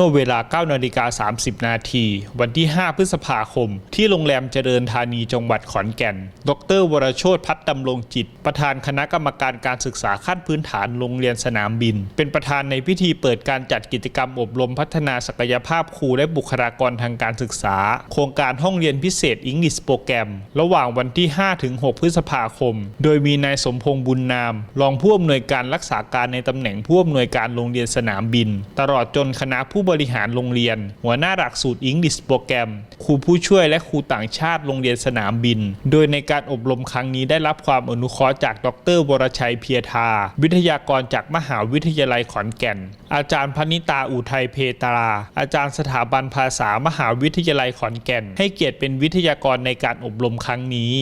มื่อเวลา9นาฬิกา30 นาที วันที่ 5 พฤษภาคม ที่โรงแรมเจริญธานีจังหวัดขอนแก่น ดร วรโชตพัฒน์ดำรงจิต ประธานคณะกรรมการการศึกษาขั้นพื้นฐานโรงเรียนสนามบิน เป็นประธานในพิธีเปิดการจัดกิจกรรมอบรมพัฒนาศักยภาพครูและบุคลากรทางการศึกษา โครงการห้องเรียนพิเศษอังกฤษโปรแกรม ระหว่างวันที่5ถึง6พฤษภาคม โดยมีนายสมพงษ์บุญนาม รองผู้อำนวยการรักษาการในตำแหน่งผู้อำนวยการโรงเรียนสนามบิน ตลอดจนคณะผู้บริหารโรงเรียน หัวหน้าหลักสูตรอังกฤษโปรแกรม ครูผู้ช่วยและครูต่างชาติโรงเรียนสนามบิน โดยในการอบรมครั้งนี้ได้รับความอนุเคราะห์จากดรวรชัยเพียรทาวิทยากรจากมหาวิทยาลัยขอนแก่น อาจารย์พนิตาอุทัยเพตรา อาจารย์สถาบันภาษามหาวิทยาลัยขอนแก่น ให้เกียรติเป็นวิทยากรในการอบรมครั้งนี้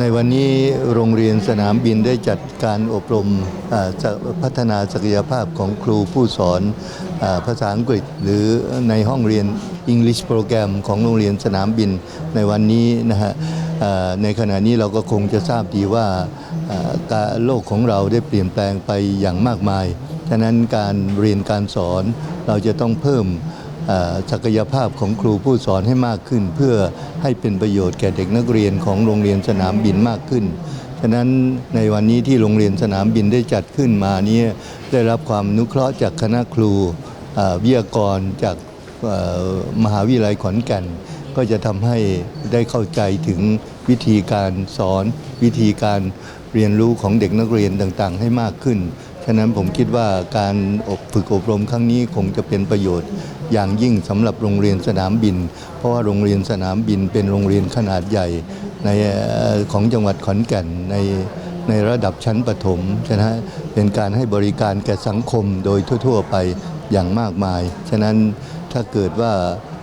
ในวันนี้โรงเรียนสนามบินได้จัดการอบรมอ่าจะพัฒนาศักยภาพของครูผู้สอน ภาษาอังกฤษ หรือในห้องเรียน English โปรแกรมของโรงเรียนสนามบินในวันนี้นะฮะในขณะนี้เราก็คงจะทราบดีว่าโลกของเราได้เปลี่ยนแปลงไปอย่างมากมาย ฉะนั้นการเรียนการสอนเราจะต้องเพิ่มศักยภาพของครูผู้สอนให้มากขึ้น เพื่อให้เป็นประโยชน์แก่เด็กนักเรียนของโรงเรียนสนามบินมากขึ้น ฉะนั้นในวันนี้ที่โรงเรียนสนามบินได้จัดขึ้นมาเนี้ได้รับความนุเคราะห์จากคณะครู วิทยากรจากมหาวิทยาลัยขอนแก่น ก็จะทำให้ได้เข้าใจถึงวิธีการสอนวิธีการเรียนรู้ของเด็กนักเรียนต่างๆ ให้มากขึ้น ฉะนั้นผมคิดว่าการอบฝึกอบรมครั้งนี้คงจะเป็นประโยชน์ อย่างยิ่งสำหรับโรงเรียนสนามบิน เพราะว่าโรงเรียนสนามบินเป็นโรงเรียนขนาดใหญ่ในของจังหวัดขอนแก่นในในระดับชั้นประถมฉะนั้นเป็นการให้บริการแก่สังคมโดยทั่ว ๆ ไป อย่างมากมาย ฉะนั้นถ้าเกิดว่า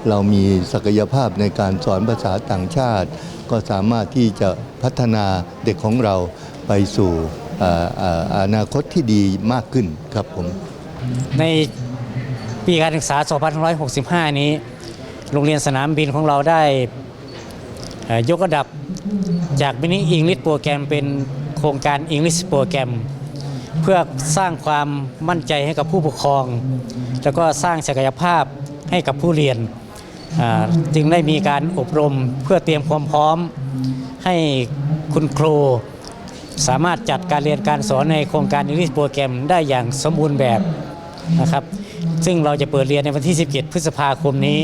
เรามีศักยภาพในการสอนภาษาต่างชาติ ก็สามารถที่จะพัฒนาเด็กของเราไปสู่อนาคตที่ดีมากขึ้นครับผม ในปีการศึกษา 2565 นี้ โรงเรียนสนามบินของเราได้ยกระดับจากมินิอิงลิสโปรแกรมเป็นโครงการอิงลิสโปรแกรม เพื่อสร้างความมั่นใจให้กับผู้ปกครอง แล้วก็สร้างศักยภาพให้กับผู้เรียน จึงได้มีการอบรมเพื่อเตรียมความพร้อม ให้คุณครูสามารถจัดการเรียนการสอนในโครงการ English โปรแกรมได้อย่างสมบูรณ์แบบนะครับ ซึ่งเราจะเปิดเรียนในวันที่ 17 พฤษภาคมนี้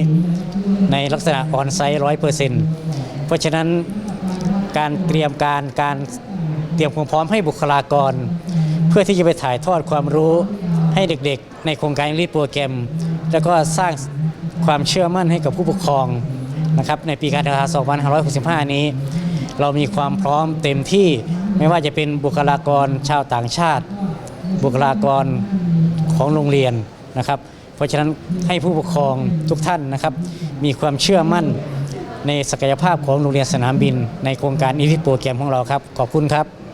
ในลักษณะออนไซต์ร้อยเปอร์เซ็นต์เพราะฉะนั้นการเตรียมการการเตรียมความพร้อมให้บุคลากร พื่อที่จะไปถ่ายทอดความรู้ให้เด็กๆ ในโครงการ English โปรแกรม แล้วก็สร้างความเชื่อมั่นให้กับผู้ปกครองนะครับในปีการศึกษา 2565 นี้ เรามีความพร้อมเต็มที่ไม่ว่าจะเป็นบุคลากรชาวต่างชาติ บุคลากรของโรงเรียนนะครับ เพราะฉะนั้นให้ผู้ปกครองทุกท่านนะครับ มีความเชื่อมั่นในศักยภาพของโรงเรียนสนามบิน ในโครงการอีพิโปรแกรมของเราครับ ขอบคุณครับ